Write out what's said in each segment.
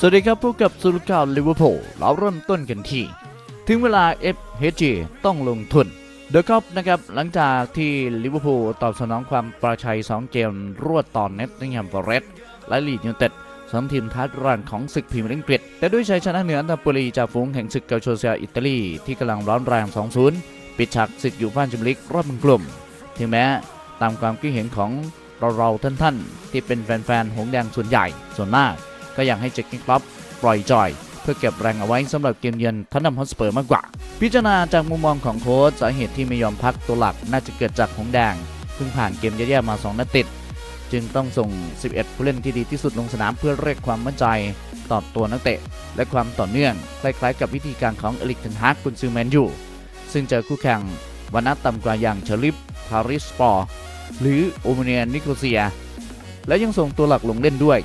สวัสดีครับพบกับสุรข่าลิเวอร์พูลเราเริ่มต้นกันที่ ถึงเวลา FHG ต้องลงทุนเดอะคอปนะครับหลังจากที่ลิเวอร์พูลตอบสนองความประชัย 2 เกม รวดต่อเน็ตติงแฮมฟอเรสต์และลีดยูเต็ดสองทีมท้ายรันของศึกพรีเมียร์ลีกอังกฤษแต่ด้วยชัยชนะเหนืออันาโปลีจากฝูงแห่งศึกเกาโชเซียอิตาลี ที่กำลังร้อนแรง 2-0 ปิดฉากศึกยูฟ่าแชมเปี้ยนลีกรอบเป็นกลุ่ม ถึงแม้ตามความคิดเห็นของเราๆท่านๆ ที่เป็นแฟนๆ หงส์แดงส่วนใหญ่ส่วนมาก ก็อยากให้เจคกิ้งคลับปล่อยจอยเพื่อเก็บแรงเอาไว้สำหรับเกมเยือนทันนัมฮอตสเปอร์มากกว่า พิจารณาจากมุมมองของโค้ชสาเหตุที่ไม่ยอมพักตัวหลักน่าจะเกิดจากหงแดงเพิ่งผ่านเกมแย่ๆมา 2นัดติด จึงต้องส่ง 11 ผู้เล่นที่ดีที่สุดลงสนามเพื่อเรียกความมั่นใจต่อตัวนักเตะ และความต่อเนื่องคล้ายๆ กับวิธีการของเอลิกเทนฮากกุนซือแมนยูซึ่งเจอคู่แข่งวันนัดต่ำกว่าอย่างเชอริฟพาริสสปอร์หรือโอเมเนียนิโคเซีย และยังส่งตัวหลักลงเล่นด้วย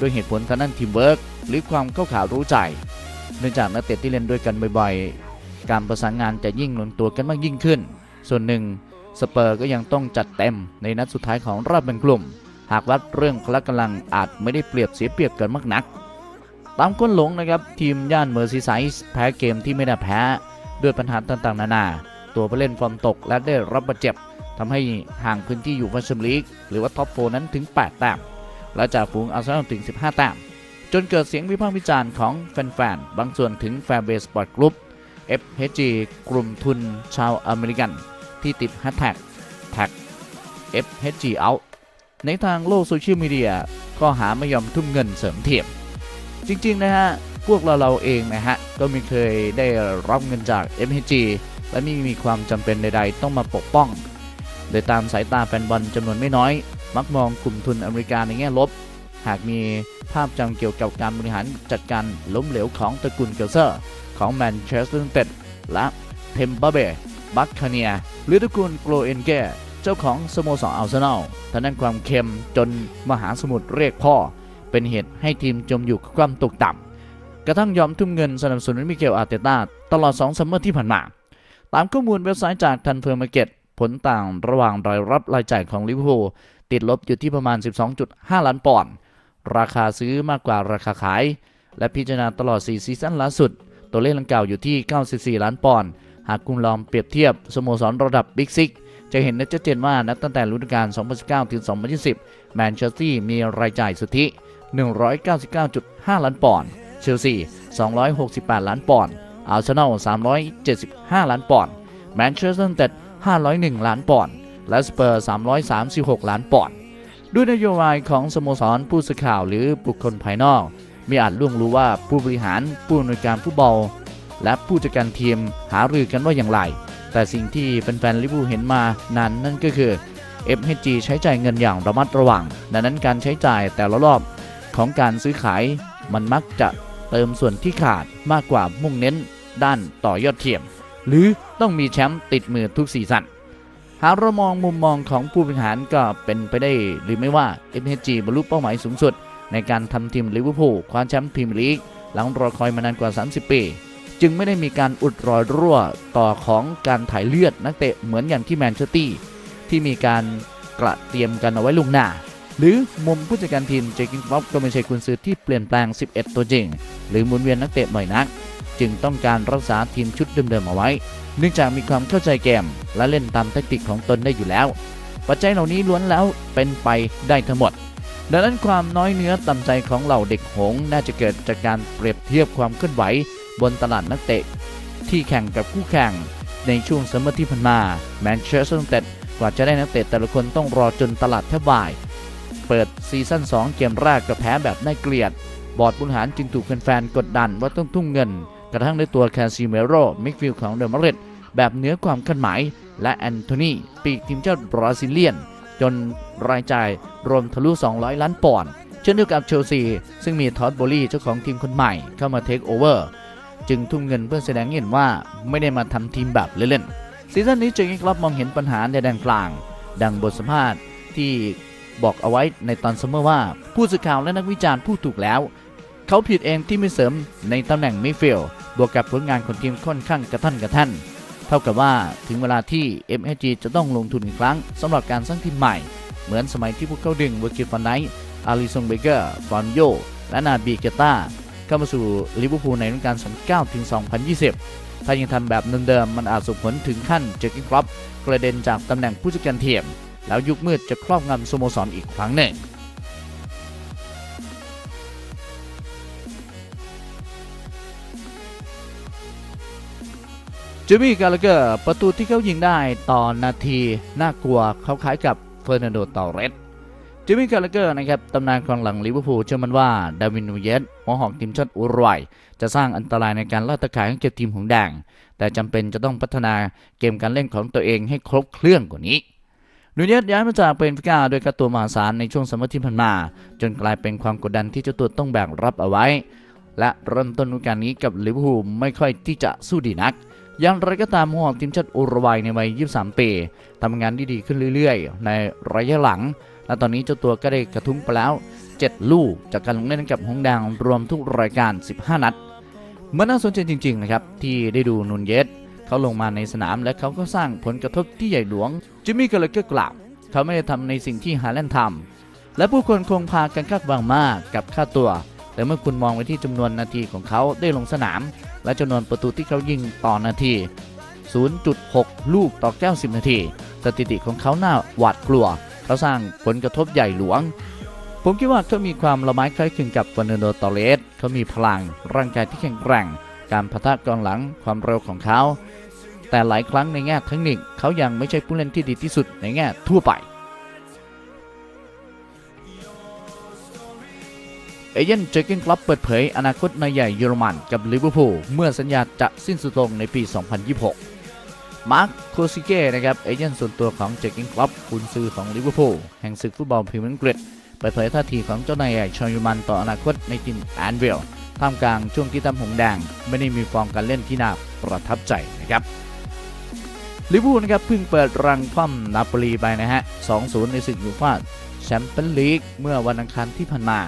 ด้วยเหตุผลทางด้านทีมเวิร์กหรือความเข้าขารู้ใจ เนื่องจากนักเตะที่เล่นด้วยกันบ่อยๆ การประสานงานจะยิ่งลงตัวกันมากยิ่งขึ้น ส่วนหนึ่งสเปอร์ก็ยังต้องจัดเต็มในนัดสุดท้ายของรอบแบ่งกลุ่ม หากวัดเรื่องพละกำลังอาจไม่ได้เปรียบเสียเปรียบกันมากนัก ตามก้นหลงนะครับทีมย่านเมอร์ซีไซส์แพ้เกมที่ไม่ได้แพ้ด้วยปัญหาต่างๆ นานา ตัวผู้เล่นฟอร์มตกและได้รับบาดเจ็บทำให้ห่างพื้นที่อยู่ฟัชมลีกหรือว่าท็อปโฟนั้นถึง 8 แต้ม และจากฝูงอาร์เซนอลถึง 15 แต้ม จนเกิดเสียงวิพากษ์วิจารณ์ของแฟนๆ บางส่วนถึงแฟร์เบสปอร์ตกรุ๊ป FHG กลุ่มทุนชาวอเมริกัน ที่ติดแฮชแท็กแท็ก FHG out ในทางโลกโซเชียลมีเดียก็หาไม่ยอมทุ่มเงินเสริมเทียม จริงๆ นะฮะ พวกเราเราเองนะฮะ ก็ไม่เคยได้รับเงินจาก FHG และไม่มีความจำเป็นใดๆ ต้องมาปกป้อง โดยตามสายตาแฟนบอลจำนวนไม่น้อย มักมองกลุ่มทุนอเมริกาในแง่ลบ หากมีภาพจำเกี่ยวกับการบริหารจัดการล้มเหลวของตระกูลเกลเซอร์ ของแมนเชสเตอร์ยูไนเต็ดและเทมเบอร์เบบัคคาเนียหรือตระกูลโกลเอนเกเจ้าของสโมสรอัลเซนอลทางด้านความเค็มจนมหาสมุทรเรียกพ่อ เป็นเหตุให้ทีมจมอยู่กับความตกต่ำกระทั่งยอมทุ่มเงินสนับสนุนมิเกลอาร์เตต้าตลอด2ซัมเมอร์ที่ผ่านมาตามข้อมูลเว็บไซต์จากทันเฟอร์มาร์เก็ตผลต่างระหว่างรายรับรายจ่ายของลิเวอร์พูล ติดลบอยู่ที่ประมาณ 12.5 ล้านปอนด์ราคาซื้อมากกว่าราคาขาย และพิจารณาตลอด 4 ซีซั่นล่าสุด ตัวเลขดังกล่าวอยู่ที่ 94 ล้านปอนด์หากคุณลองเปรียบเทียบสโมสรระดับบิ๊กซิกจะเห็นได้ชัดเจนว่านับตั้งแต่ฤดูกาล 2019 ถึง 2020 แมนเชสเตอร์มีรายจ่ายสุทธิ 199.5 ล้านปอนด์ เชลซี 268 ล้านปอนด์ อาร์เซนอล 375 ล้านปอนด์ แมนเชสเตอร์ยูไนเต็ด 501 ล้านปอนด์ และสเปอร์ 336 ล้านปอนด์ด้วยนโยบายของสโมสรผู้สื่อข่าวหรือบุคคลภายนอกม่อาจล่วงรู้ว่าผู้บริหารผู้อำนวยการฟุตบอล และผู้จัดการทีมหารือกันว่าอย่างไร แต่สิ่งที่แฟนๆลิเวอร์พูลเห็นมานานนั่นก็คือ FHG ใช้จ่ายเงินอย่างระมัดระวัง ดังนั้นการใช้จ่ายแต่ละรอบของการซื้อขายมันมักจะเติมส่วนที่ขาดมากกว่ามุ่งเน้นด้านต่อยอดเทียม หรือต้องมีแชมป์ติดมือทุกซีซั่น หากเรามองมุมมองของผู้บริหารก็เป็นไปได้หรือไม่ว่า FHG บรรลุเป้าหมายสูงสุด ในการทำทีมลิเวอร์พูลคว้าแชมป์พรีเมียร์ลีกหลังรอคอยมานานกว่า 30 ปี จึงไม่ได้มีการอุดรอยรั่วต่อของการถ่ายเลือดนักเตะเหมือนอย่างที่แมนเชสเตอร์ที่มีการกระเตรียมกันเอาไว้ล่วงหน้า หรือมุมผู้จัดการทีมเจคิงฟ็อปก็ไม่ใช่กุนซื้อที่เปลี่ยนแปลง 11 ตัวจริง หรือหมุนเวียนนักเตะบ่อยนัก จึงต้องการรักษาทีมชุดเดิมๆเอาไว้ เนื่องจากมีความเข้าใจเกม และเล่นตามแทคติกของตนได้อยู่แล้ว ปัจจัยเหล่านี้ล้วนแล้วเป็นไปได้ทั้งหมด ดังนั้นความน้อยเนื้อต่ำใจของเหล่าเด็กหงส์น่าจะเกิดจากการเปรียบเทียบความเคลื่อนไหว บนตลาดนักเตะ ที่แข่งกับคู่แข่ง ในช่วงซัมเมอร์ที่ผ่านมาแมนเชสเตอร์ยูไนเต็ดกว่าจะได้นักเตะแต่ละคนต้องรอจนตลาดแทบวาย เปิดซีซั่น2 เกมแรกก็แพ้แบบน่าเกลียด บอร์ดบริหารจึงถูกแฟนๆกดดันว่าต้องทุ่มเงิน กระทั่งได้ตัวแคซิเมโรมิกฟิลของเดอะมาริดแบบเหนือความคาดหมาย และแอนโทนีปีกทีมชาติบราซิเลียน จนรายจ่ายรวมทะลุ 200 ล้านปอนด์เช่นเดียวกับเชลซี ซึ่งมีทอดโบลี่เจ้าของทีมคนใหม่เข้ามาเทคโอเวอร์จึงทุ่มเงินเพื่อแสดงเห็นว่าไม่ได้มาทำทีมแบบเล่นๆซีซั่นนี้เจอร์เกนคลับมองเห็นปัญหาในแดนกลาง ดังบทสัมภาษณ์ที่บอกเอาไว้ในตอนซัมเมอร์ว่า ผู้สื่อข่าวและนักวิจารณ์พูดถูกแล้ว เขาผิดเองที่ไม่เสริมในตำแหน่งมิดฟิลด์ บวกกับผลงานของทีมค่อนข้างกระท่านกระท่านเท่ากับว่าถึงเวลาที่ MHG จะต้องลงทุนอีกครั้งสำหรับการสร้างทีมใหม่ เหมือนสมัยที่พวกเขาดึงเวอร์กิฟอนไนท์อาริซงเบเกอร์ฟอนโยและนาบีเกต้าเข้ามาสู่ลิเวอร์พูลในฤดูกาล2009ถึง2020 ถ้ายังทำแบบเดิมๆมันอาจส่งผลถึงขั้นเจอกินครอปกระเด็นจากตำแหน่งผู้จัดการทีมแล้วยุคมืดจะครอบงำสโมสรอีกครั้งหนึ่ง จิมมี่กาลเกอร์ประตูที่เขายิงได้ต่อนาทีน่ากลัวเขาคล้ายกับเฟอร์นันโดตอเรสจิมมี่กาลเกอร์นะครับตำนานกองหลังลิเวอร์พูลเชื่อมันว่าดาวินนูเยสหัวหอกทีมชาติอุรุกวัยจะสร้างอันตรายในการล่าตะข่ายของเก็บทีมหงแดง แต่จำเป็นจะต้องพัฒนาเกมการเล่นของตัวเองให้ครบเครื่องกว่านี้นูเยสย้ายมาจากเปนฟิก้าโดยค่าตัวมหาศาลในช่วงสมัยที่ผ่านมา จนกลายเป็นความกดดันที่เจ้าตัวต้องแบกรับเอาไว้ และเริ่มต้นฤดูกาลนี้กับลิเวอร์พูลไม่ค่อยที่จะสู้ดีนัก อย่างไรก็ตามหัวหอกทีมชาติอุรุกวัยในวัย 23 ปีทำงานได้ดีขึ้นเรื่อยๆ ในระยะหลัง และตอนนี้เจ้าตัวก็ได้กระทุ้งไปแล้ว 7 ลูกจากการลงเล่นกับหงส์แดงรวมทุกรายการ 15 นัดมันน่าสนใจจริงๆนะครับที่ได้ดูนุนเยสเขาลงมาในสนามและเขาก็สร้างผลกระทบที่ใหญ่หลวงจิมมี่ก็เลยก็กล่าวเขาไม่ได้ทำในสิ่งที่ฮาแลนด์ทำและผู้คนคงพากันคาดหวังมากกับค่าตัว แต่เมื่อคุณมองไปที่จำนวนนาทีของเขาได้ลงสนาม และจำนวนประตูที่เขายิงต่อนาที 0.6 ลูกต่อ 90 นาที สถิติของเขาหน้าหวาดกลัว เขาสร้างผลกระทบใหญ่หลวง ผมคิดว่าเขามีความละไม้คล้ายคลึงกับฟ e น n โดตอเรสเขามีพลัง ร่างกายที่แข็งแกร่ง การพะทะกองหลังความเร็วของเขา แต่หลายครั้งในแง่เทคนิคเขายังไม่ใช่ผู้เล่นที่ดีที่สุดในแง่ทั่วไป เอเย่นเจอร์เกนคลับเปิดเผยอนาคตนายใหญ่เยอรมันกับลิเวอร์พูลเมื่อสัญญาจะสิ้นสุดลงในปี 2026 มาร์คโคซิเก้นะครับเอเย่นส่วนตัวของเจอร์เกนคลับกุนซือของลิเวอร์พูลแห่งศึกฟุตบอลพรีเมียร์ลีกอังกฤษเปิดเผยท่าทีของเจ้านายใหญ่ชาวเยอรมันต่ออนาคตในทีมแอนวิลท่ามกลางช่วงที่ทำหงแดง ไม่ได้มีฟอร์มการเล่นที่น่าประทับใจนะครับลิเวอร์พูลนะครับเพิ่งเปิดรังคว่ำนาโปลีไปนะฮะ 2-0 ในศึกยูฟ่าแชมเปี้ยนลีกเมื่อวันอังคารที่ผ่านมา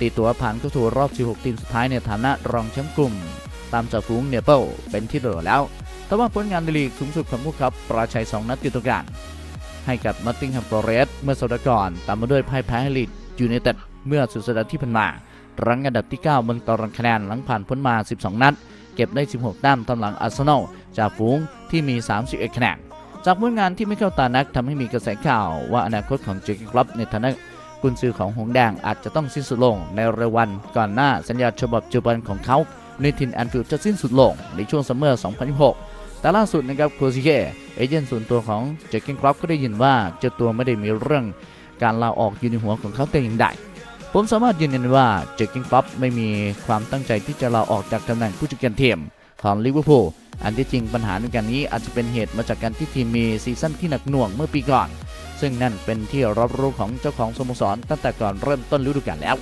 ตีตัวผ่านเข้าสู่รอบ 16 ทีมสุดท้ายในฐานะรองแชมป์กลุ่ม ตามจากฝูงเนเปิลเป็นที่เรียบร้อแล้วแต่ว่าผลงานในลีกสูงสุดของพวกเขาปราชัย 2 นัดติดต่อกันให้กับนอตติงแฮมฟลอเรสเมื่อสัปดาห์ก่อน ตามมาด้วยพ่ายแพ้ให้ลีดยูไนเต็ดเมื่อสุดสัปดาห์ที่ผ่านมา รั้งอันดับที่ 9 บนตารางคะแนนหลังผ่านพ้นมา 12 นัด เก็บได้ 16 แต้มตามหลังอาร์เซนอลจากฝูงที่มี 31 คะแนนจากผลงานที่ไม่เข้าตานักทำให้มีกระแสข่าวว่าอนาคตของเจอร์เกนคลับในฐานะ กุนซือของหงแดงอาจจะต้องสิ้นสุดลงในเร็ววันก่อนหน้าสัญญาฉบับปัจจุบันของเขาในทินแอนฟิลด์จะสิ้นสุดลงในช่วงซัมเมอร์ 2026 แต่ล่าสุดนะครับโคซิเกเอเจนต์ส่วนตัวของเจอร์เกนคลับก็ได้ยินว่าเจ้าตัวไม่ได้มีเรื่องการลาออกอยู่ในหัวของเขาแต่อย่างใดผมสามารถยืนยันว่าเจอร์เกนคลับไม่มีความตั้งใจที่จะลาออกจากตำแหน่งผู้จัดการทีมของลิเวอร์พูลอันที่จริงปัญหาในการนี้อาจจะเป็นเหตุมาจากการที่ทีมมีซีซั่นที่หนักหน่วงเมื่อปีก่อน ซึ่งนั่นเป็นที่รับรู้ของเจ้าของสโมสรตั้งแต่ก่อนเริ่มต้นฤดูกาลแล้ว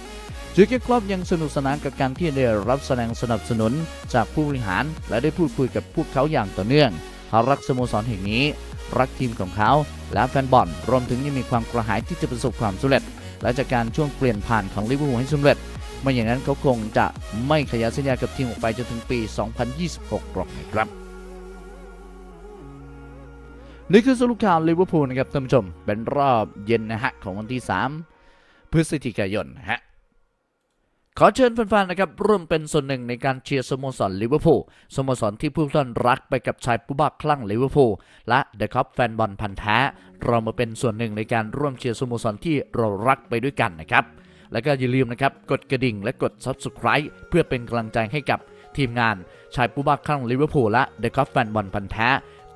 จูเกนคลับยังสนุกสนานกับการที่ได้รับแสดงสนับสนุนจากผู้บริหาร และได้พูดคุยกับพวกเขาอย่างต่อเนื่องเขารักสโมสรแห่งนี้ รักทีมของเขาและแฟนบอลรวมถึงยังมีความกระหายที่จะประสบความสำเร็จ และจากการช่วงเปลี่ยนผ่านของลิเวอร์พูลให้สำเร็จไม่อย่างนั้นเขาคงจะไม่ขยายสัญญากับทีมออกไปจนถึงปี 2026 หรอกนะครับ นี่คือสรุปข่าวลิเวอร์พูลนะครับท่านผู้ชม เป็นรอบเย็นนะฮะของวันที่ 3 พฤศจิกายนนะฮะขอเชิญแฟนๆนะครับร่วมเป็นส่วนหนึ่งในการเชียร์สโมสรลิเวอร์พูลสโมสรที่ผู้ท่านรักไปกับชายผู้บ้าคลั่งลิเวอร์พูลและเดอะคัพแฟนบอลพันธ์แท้ เรามาเป็นส่วนหนึ่งในการร่วมเชียร์สโมสรที่เรารักไปด้วยกันนะครับ แล้วก็อย่าลืมนะครับกดกระดิ่งและกด Subscribe เพื่อเป็นกำลังใจให้กับทีมงานชายผู้บ้าคลั่งลิเวอร์พูลและเดอะคัพแฟนบอลพันธ์แท้